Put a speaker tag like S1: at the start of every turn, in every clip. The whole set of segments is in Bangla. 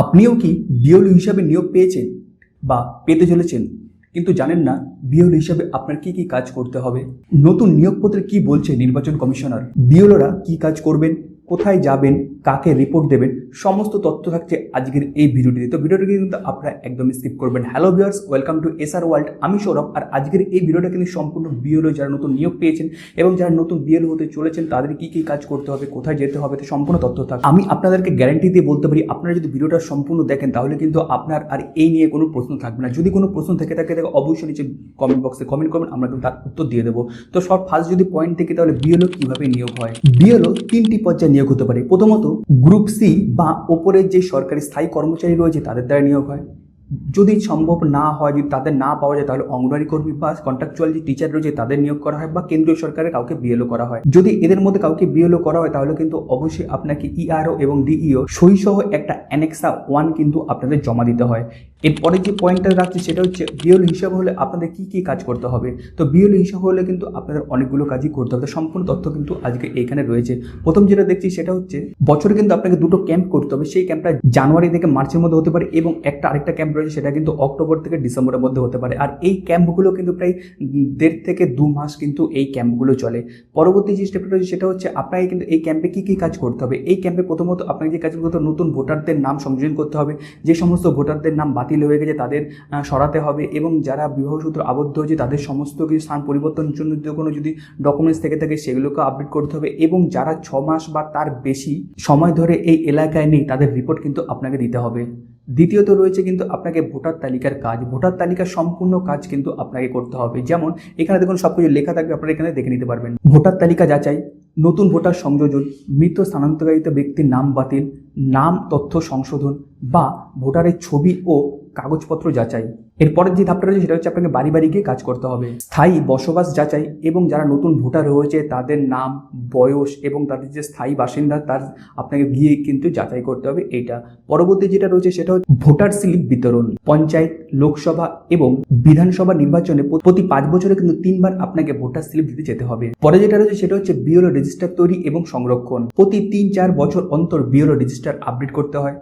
S1: আপনিও কি বিওল হিসাবে নিয়োগ পেয়েছেন বা পেতে চলেছেন? কিন্তু জানেন না বিওল হিসাবে আপনার কি কি কাজ করতে হবে। নতুন নিয়োগপত্রে কি বলছে নির্বাচন কমিশনার? বিওলরা কি কাজ করবেন? কোথায় যাবেন, কাকে রিপোর্ট দেবেন, সমস্ত তথ্য থাকছে আজকের এই ভিডিওটিতে। তো ভিডিওটিকে কিন্তু আপনারা একদম স্কিপ করবেন। Hello viewers welcome to SR world আমি সৌরভ, আর আজকের এই ভিডিওটা কিন্তু সম্পূর্ণ বিওলো যারা নতুন নিয়োগ পেয়েছেন এবং যারা নতুন বিএল হতে চলেছেন, তাদের কি কি কাজ করতে হবে, কোথায় যেতে হবে, তো সম্পূর্ণ তথ্য থাকবে আমি আপনাদেরকে গ্যারান্টি দিয়ে বলতে পারি, আপনারা যদি ভিডিওটা সম্পূর্ণ দেখেন, তাহলে কিন্তু আপনার আর এই নিয়ে কোনো প্রশ্ন থাকবে না। যদি কোনো প্রশ্ন থেকে থাকে তাহলে অবশ্যই নিচে কমেন্ট বক্সে কমেন্ট করবেন, আমরা কিন্তু তার উত্তর দিয়ে দেবো। তো সব ফার্স্ট যদি পয়েন্ট থেকে, তাহলে বিএলও কীভাবে নিয়োগ হয়? বিএলও তিনটি পর্যায়ে নিয়োগ হতে পারে। প্রথমত গ্রুপ সি বা ওপরের যে সরকারি স্থায়ী কর্মচারী রয়েছে, তাদের দ্বারা নিয়োগ হয়। যদি সম্ভব না হয়, যদি তাদের না পাওয়া যায়, তাহলে অঙ্গনওয়াড়ি কর্মী বা কন্ট্রাকচুয়াল যে টিচার রয়েছে, তাদের নিয়োগ করা হয় বা কেন্দ্রীয় সরকারের কাউকে বিএলও করা হয়। যদি এদের মধ্যে কাউকে বিএলও করা হয়, তাহলে কিন্তু অবশ্যই আপনাকে ইআরও এবং ডিইও সই সহ একটা অ্যানেক্সা ওয়ান কিন্তু আপনাদের জমা দিতে হয়। এরপরে যে পয়েন্টটা রাখছি সেটা হচ্ছে বিএল হিসাব হলে আপনাদের কি কি কাজ করতে হবে? তো বিএল হিসাব হলে কিন্তু আপনাদের অনেকগুলো কাজই করতে হবে। সম্পূর্ণ তথ্য কিন্তু আজকে এখানে রয়েছে। প্রথম যেটা দেখছি সেটা হচ্ছে বছরে কিন্তু আপনাকে দুটো ক্যাম্প করতে হবে। সেই ক্যাম্পটা জানুয়ারি থেকে মার্চের মধ্যে হতে পারে এবং একটা আরেকটা ক্যাম্প রয়েছে সেটা কিন্তু অক্টোবর থেকে ডিসেম্বরের মধ্যে হতে পারে। আর এই ক্যাম্পগুলো কিন্তু প্রায় দেড় থেকে দু মাস কিন্তু এই ক্যাম্পগুলো চলে। পরবর্তী যে স্টেপটা রয়েছে সেটা হচ্ছে আপনাকে কিন্তু এই ক্যাম্পে কী কী কাজ করতে হবে? এই ক্যাম্পে প্রথমত আপনাকে যে কাজগুলো নতুন ভোটারদের নাম সংযোজন করতে হবে। যে সমস্ত ভোটারদের নাম বাতিল হয়ে গেছে, তাদের সরাতে হবে। এবং যারা বিবাহসূত্র আবদ্ধ হয়েছে, তাদের সমস্ত কিছু স্থান পরিবর্তনের জন্য যদি কোনো যদি ডকুমেন্টস থেকে থাকে, সেগুলোকে আপডেট করতে হবে। এবং যারা ছ মাস বা তার বেশি সময় ধরে এই এলাকায় নেই, তাদের রিপোর্ট কিন্তু আপনাকে দিতে হবে। দ্বিতীয়ত রয়েছে কিন্তু আপনাকে ভোটার তালিকার কাজ। ভোটার তালিকার সম্পূর্ণ কাজ কিন্তু আপনাকে করতে হবে। যেমন, এখানে দেখুন সব কিছু লেখা থাকবে, আপনারা এখানে দেখে নিতে পারবেন। ভোটার তালিকা যাচাই, নতুন ভোটার সংযোজন, মৃত স্থানান্তরিত ব্যক্তির নাম বাতিল নাম, তথ্য সংশোধন বা ভোটারের ছবি ও কাগজপত্র যাচাই। এরপরের যে ধাপটা রয়েছে সেটা হচ্ছে আপনাকে বাড়ি বাড়ি গিয়ে কাজ করতে হবে। স্থায়ী বসবাস যাচাই এবং যারা নতুন ভোটার রয়েছে, তাদের নাম, বয়স এবং তাদের যে স্থায়ী বাসিন্দা, তার আপনাকে গিয়ে কিন্তু যাচাই করতে হবে এইটা। পরবর্তী যেটা রয়েছে সেটা হচ্ছে ভোটার স্লিপ বিতরণ। পঞ্চায়েত, লোকসভা এবং বিধানসভা নির্বাচনে প্রতি পাঁচ বছরে কিন্তু তিনবার আপনাকে ভোটার স্লিপ দিতে যেতে হবে। পরে যেটা রয়েছে সেটা হচ্ছে বিওলো রেজিস্টার তৈরি এবং সংরক্ষণ। প্রতি তিন চার বছর অন্তর বিওলো রেজিস্টার আপডেট করতে হয়।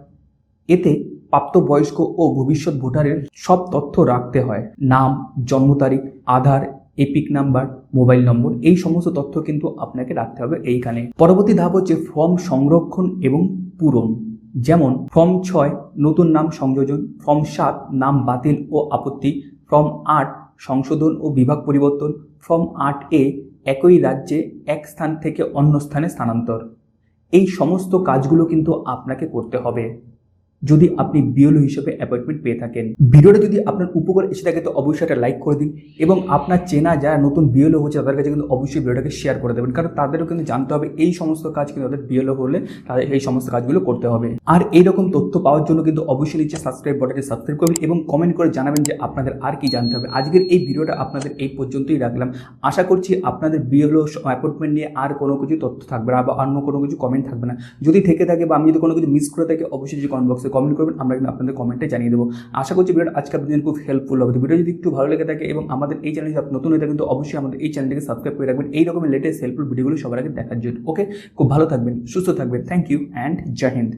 S1: এতে প্রাপ্তবয়স্ক ও ভবিষ্যৎ ভোটারের সব তথ্য রাখতে হয়। নাম, জন্ম তারিখ, Aadhaar, EPIC number, mobile number, এই সমস্ত তথ্য কিন্তু আপনাকে রাখতে হবে এইখানে। পরবর্তী ধাপ হচ্ছে ফর্ম সংরক্ষণ এবং পূরণ। যেমন, ফর্ম ছয়, নতুন নাম সংযোজন, ফর্ম সাত, নাম বাতিল ও আপত্তি, ফর্ম আট, সংশোধন ও বিভাগ পরিবর্তন, ফর্ম আট এ, একই রাজ্যে এক স্থান থেকে অন্য স্থানে স্থানান্তর। এই সমস্ত কাজগুলো কিন্তু আপনাকে করতে হবে। যদি আপনি বিওলো হিসেবে অ্যাপয়েন্টমেন্ট পেয়ে থাকেন, ভিডিওটা যদি আপনার উপকার এসে থাকে, তো অবশ্যই একটা লাইক করে দিন এবং আপনার চেনা যারা নতুন বিওলো হচ্ছে, তাদের কাছে কিন্তু অবশ্যই ভিডিওটাকে শেয়ার করে দেবেন। কারণ তাদেরও কিন্তু জানতে হবে, এই সমস্ত কাজ কিন্তু তাদের বিওলো হলে তাদের এই সমস্ত কাজগুলো করতে হবে। আর এইরকম তথ্য পাওয়ার জন্য কিন্তু অবশ্যই নিচে সাবস্ক্রাইব বাটনে সাবস্ক্রাইব করবেন এবং কমেন্ট করে জানাবেন যে আপনাদের আর কি জানতে হবে। আজকের এই ভিডিওটা আপনাদের এই পর্যন্তই রাখলাম। আশা করছি আপনাদের বিওলো অ্যাপয়েন্টমেন্ট নিয়ে আর কোনো কিছু তথ্য থাকবে না বা অন্য কোনো কিছু কমেন্ট থাকবে না। যদি থেকে থাকে বা আমি যদি কোনো কিছু মিস করে থাকি, অবশ্যই যে কমেন্ট বক্সে কমেন্ট করবেন, আমরা কিন্তু আপনাদের কমেন্টে জানিয়ে দেবো। আশা করছি ভিডিওটা আজকের দিন খুব হেল্পফুল হবে। ভিডিও যদি একটু ভালো লেগে থাকে এবং আমাদের এই চ্যানেল নতুন হয়ে থাকে কিন্তু অবশ্যই আমাদের এই চ্যানেলটিকে সাবস্ক্রাইব করে রাখবেন। এই রকমের লেটেস্ট হেল্পফুল ভিডিওগুলো সবার আগে দেখার জন্য। ওকে খুব ভালো থাকবেন, সুস্থ থাকবেন। Thank you and Jai Hind